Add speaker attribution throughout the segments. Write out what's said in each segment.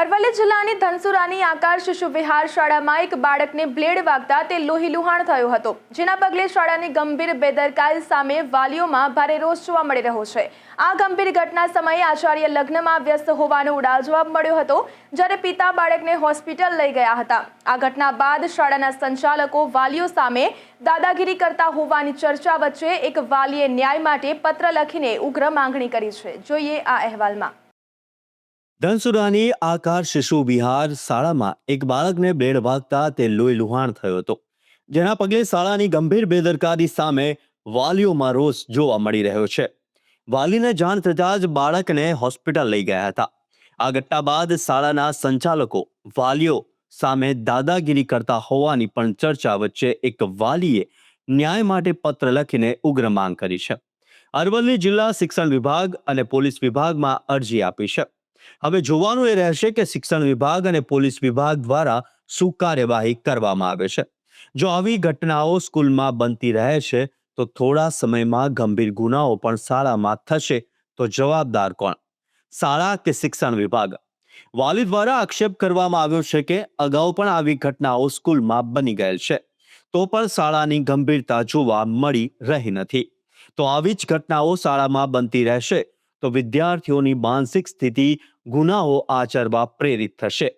Speaker 1: અરવલ્લી જિલ્લાની ધનસુરાની આકાર શિશુ વિહાર શાળામાં એક બાળકને બ્લેડ વાગતા તે લોહી લુહાણ થયો હતો. જેના પગલે શાળાની ગંભીર બેદરકારી સામે વાલીઓમાં ભારે રોષ જોવા મળી રહ્યો છે. આ ગંભીર ઘટના સમયે આચાર્ય લગ્નમાં વ્યસ્ત હોવાનો ઉડાવ જવાબ મળ્યો હતો, જ્યારે પિતા બાળકને હોસ્પિટલ લઈ ગયા હતા. આ ઘટના બાદ શાળાના સંચાલકો વાલીઓ સામે દાદાગીરી કરતા હોવાની ચર્ચા વચ્ચે એક વાલીએ ન્યાય માટે પત્ર લખીને ઉગ્ર માંગણી કરી છે. જોઈએ આ અહેવાલમાં.
Speaker 2: ધનસુરાની આકાર શિશુ વિહાર શાળામાં એક બાળકને બ્લેડ વાગતા તે લોહી લુહાણ થયો હતો. જેના પગલે શાળાની ગંભીર બેદરકારી સામે વાલીઓમાં રોષ જોવા મળી રહ્યો છે. વાલીને જાણ થતાં જ બાળકને હોસ્પિટલ લઈ ગયા હતા. આ ઘટના બાદ શાળાના સંચાલકો, વાલીઓ સામે દાદાગીરી કરતા હોવાની પણ ચર્ચા વચ્ચે એક વાલીએ ન્યાય માટે પત્ર લખીને ઉગ્ર માંગ કરી છે. અરવલ્લી જિલ્લા શિક્ષણ વિભાગ અને પોલીસ વિભાગમાં અરજી આપી છે. હવે જોવાનું એ રહેશે કે શિક્ષણ વિભાગ અને પોલીસ વિભાગ દ્વારા શું કાર્યવાહી કરવામાં આવે છે. જો આવી ઘટનાઓ સ્કૂલમાં બનતી રહે છે, તો થોડા સમયમાં ગંભીર ગુનાઓ પણ શાળામાં થશે, તો જવાબદાર કોણ? શાળા કે શિક્ષણ વિભાગ? વાલી દ્વારા આક્ષેપ કરવામાં આવ્યો છે કે અગાઉ પણ આવી ઘટનાઓ સ્કૂલમાં બની ગયેલ છે, તો પણ શાળાની ગંભીરતા જોવા મળી રહી નથી. તો આવી જ ઘટનાઓ શાળામાં બનતી રહેશે, તો વિદ્યાર્થીઓની માનસિક સ્થિતિ ગુનાઓ આચરવા પ્રેરિત થશે.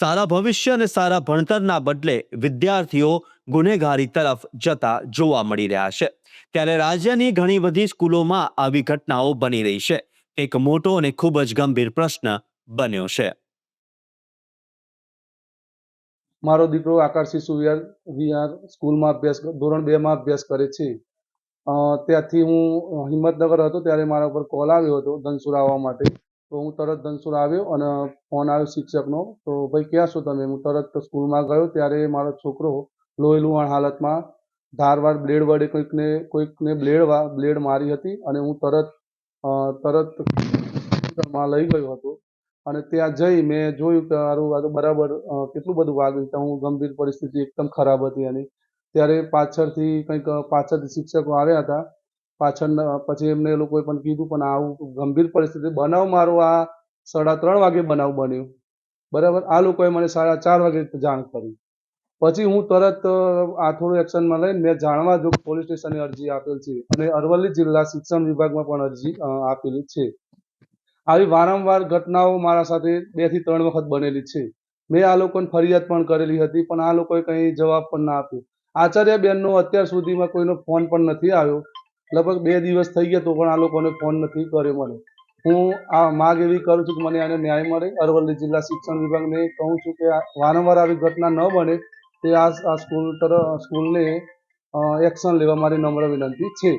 Speaker 2: સારા ભવિષ્ય અને સારા ભણતરના બદલે વિદ્યાર્થીઓ ગુનેગારી તરફ જતા જોવા મળી રહ્યા છે. ત્યારે રાજ્યની ઘણી બધી સ્કૂલોમાં આવી ઘટનાઓ બની રહી છે. એક મોટો અને ખૂબ જ ગંભીર પ્રશ્ન બન્યો છે.
Speaker 3: મારો દીકરો આકાશ શિશુ વિહાર સ્કૂલમાં અભ્યાસ ધોરણ બેમાં અભ્યાસ કરે છે. ત્યાંથી હું હિંમતનગર હતો ત્યારે મારા ઉપર કોલ આવ્યો હતો ધનસુર આવવા માટે. તો હું તરત ધનસુર આવ્યો અને ફોન આવ્યો શિક્ષકનો. તો ભાઈ, ક્યાં છો તમે? હું તરત સ્કૂલમાં ગયો. ત્યારે મારો છોકરો લોહી લુહાણ હાલતમાં ધારવાર બ્લેડ વડે કોઈકને કોઈકને બ્લેડ બ્લેડ મારી હતી અને હું તરત તરતમાં લઈ ગયો હતો. અને ત્યાં જઈ મેં જોયું કે મારું આ તો બરાબર કેટલું બધું વાગ્યું તો હું ગંભીર પરિસ્થિતિ એકદમ ખરાબ હતી એની. ત્યારે પાછળથી કંઈક પાછળથી શિક્ષકો આવ્યા હતા. પાછળ પછી એમને એ લોકોએ પણ કીધું, પણ આવું ગંભીર પરિસ્થિતિ બનાવ, મારો આ સાડા ત્રણ વાગે બનાવ બન્યો. બરાબર? આ લોકોએ મને સાડા ચાર વાગે જાણ કરી. પછી હું તરત આ થોડું એક્શનમાં લઈને મેં જાણવા જો પોલીસ સ્ટેશને અરજી આપેલ છે અને અરવલ્લી જિલ્લા શિક્ષણ વિભાગમાં પણ અરજી આપેલી છે. આવી વારંવાર ઘટનાઓ મારા સાથે બેથી ત્રણ વખત બનેલી છે. મેં આ લોકોને ફરિયાદ પણ કરેલી હતી, પણ આ લોકોએ કંઈ જવાબ પણ ના આપ્યો. આચાર્ય બેનનો અત્યાર સુધીમાં કોઈનો ફોન પણ નથી આવ્યો. લગભગ બે દિવસ થઈ ગયા તો પણ આ લોકોને ફોન નથી કર્યો મને. હું આ માગ એવી કરું છું કે મને આને ન્યાય મળે. અરવલ્લી જિલ્લા શિક્ષણ વિભાગને કહું છું કે વારંવાર આવી ઘટના ન બને તે આ સ્કૂલ તરફ સ્કૂલને એક્શન લેવા મારી નમ્ર વિનંતી છે.